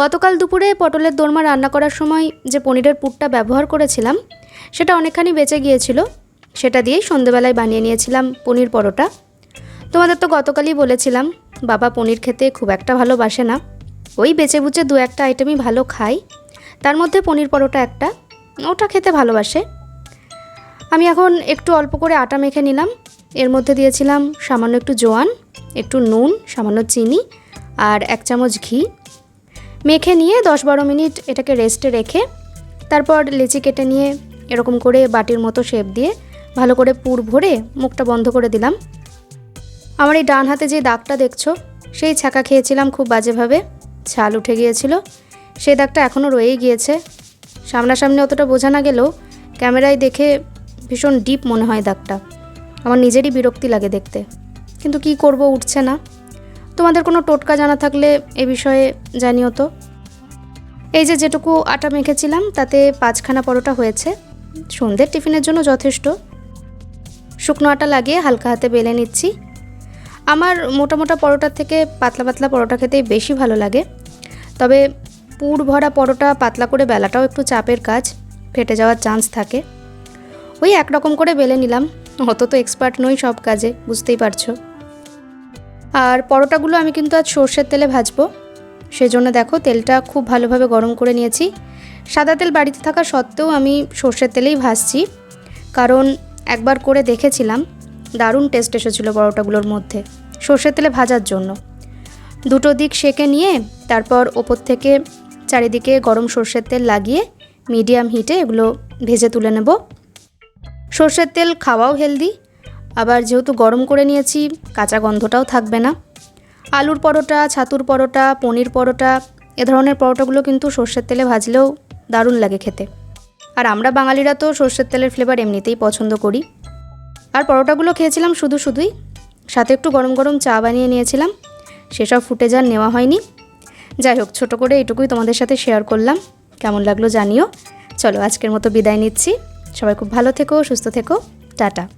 গতকাল দুপুরে পটলের দোরমা রান্না করার সময় যে পনিরের পুরটা ব্যবহার করেছিলাম, সেটা অনেকখানি বেঁচে গিয়েছিল। সেটা দিয়েই সন্ধেবেলায় বানিয়ে নিয়েছিলাম পনির পরোটা। তোমাদের তো গতকালই বলেছিলাম, বাবা পনির খেতে খুব একটা ভালোবাসে না। ওই বেঁচে বুচে দু একটা আইটেমই ভালো খাই। তার মধ্যে পনির পরোটা একটা, ওটা খেতে ভালোবাসে। আমি এখন একটু অল্প করে আটা মেখে নিলাম। এর মধ্যে দিয়েছিলাম সামান্য একটু জোয়ান, একটু নুন, সামান্য চিনি, আর এক চামচ ঘি। মেখে নিয়ে দশ বারো মিনিট এটাকে রেস্টে রেখে তারপর লেচি কেটে নিয়ে এরকম করে বাটির মতো শেপ দিয়ে ভালো করে পুর ভরে মুখটা বন্ধ করে দিলাম। আমার এই ডান হাতে যে দাগটা দেখছ, সেই ছাকা খেয়েছিলাম খুব বাজেভাবে। ছাল উঠে গিয়েছিল। সেই দাগটা এখনও রয়েই গিয়েছে। সামনাসামনি অতটা বোঝা না গেলেও ক্যামেরায় দেখে ভীষণ ডিপ মনে হয় দাগটা। আমার নিজেরই বিরক্তি লাগে দেখতে। কিন্তু কি করব, উঠছে না। তোমাদের কোনো টোটকা জানা থাকলে এ বিষয়ে জানিও তো। এই যে যেটুকু আটা মেখেছিলাম, তাতে পাঁচখানা পরোটা হয়েছে। সন্ধ্যের টিফিনের জন্য যথেষ্ট। শুকনো আটা লাগিয়ে হালকা হাতে বেলে নিচ্ছি। আমার মোটা মোটা পরোটার থেকে পাতলা পাতলা পরোটা খেতেই বেশি ভালো লাগে। তবে পুর ভরা পরোটা পাতলা করে বেলাটাও একটু চাপের কাজ, ফেটে যাওয়ার চান্স থাকে। ওই একরকম করে বেলে নিলাম। অত তো এক্সপার্ট নই সব কাজে, বুঝতেই পারছ। আর পরোটাগুলো আমি কিন্তু আজ সর্ষের তেলে ভাজবো। সেই জন্য দেখো, তেলটা খুব ভালোভাবে গরম করে নিয়েছি। সাদা তেল বাড়িতে থাকা সত্ত্বেও আমি সর্ষের তেলেই ভাজছি। কারণ একবার করে দেখেছিলাম, দারুণ টেস্ট এসেছিল পরোটাগুলোর মধ্যে, সর্ষের তেলে ভাজার জন্য। দুটো দিক সেকে নিয়ে তারপর ওপর থেকে চারিদিকে গরম সর্ষের তেল লাগিয়ে মিডিয়াম হিটে এগুলো ভেজে তুলে নেব। সর্ষের তেল খাওয়াও হেলদি আবার যেহেতু গরম করে নিয়েছি, কাঁচা গন্ধটাও থাকবে না। আলুর পরোটা, ছাতুর পরোটা, পনির পরোটা, এ ধরনের পরোটাগুলো কিন্তু সর্ষের তেলে ভাজলেও দারুণ লাগে খেতে। আর আমরা বাঙালিরা তো সর্ষের তেলের ফ্লেভার এমনিতেই পছন্দ করি। আর পরোটাগুলো খেয়েছিলাম শুধু শুধুই। সাথে একটু গরম গরম চা বানিয়ে নিয়েছিলাম। সেসব ফুটে যার নেওয়া হয়নি। যাই হোক, ছোটো করে এটুকুই তোমাদের সাথে শেয়ার করলাম। কেমন লাগল জানিও। চলো আজকের মতো বিদায় নিচ্ছি। সবাই খুব ভালো থেকো, সুস্থ থেকো। টাটা।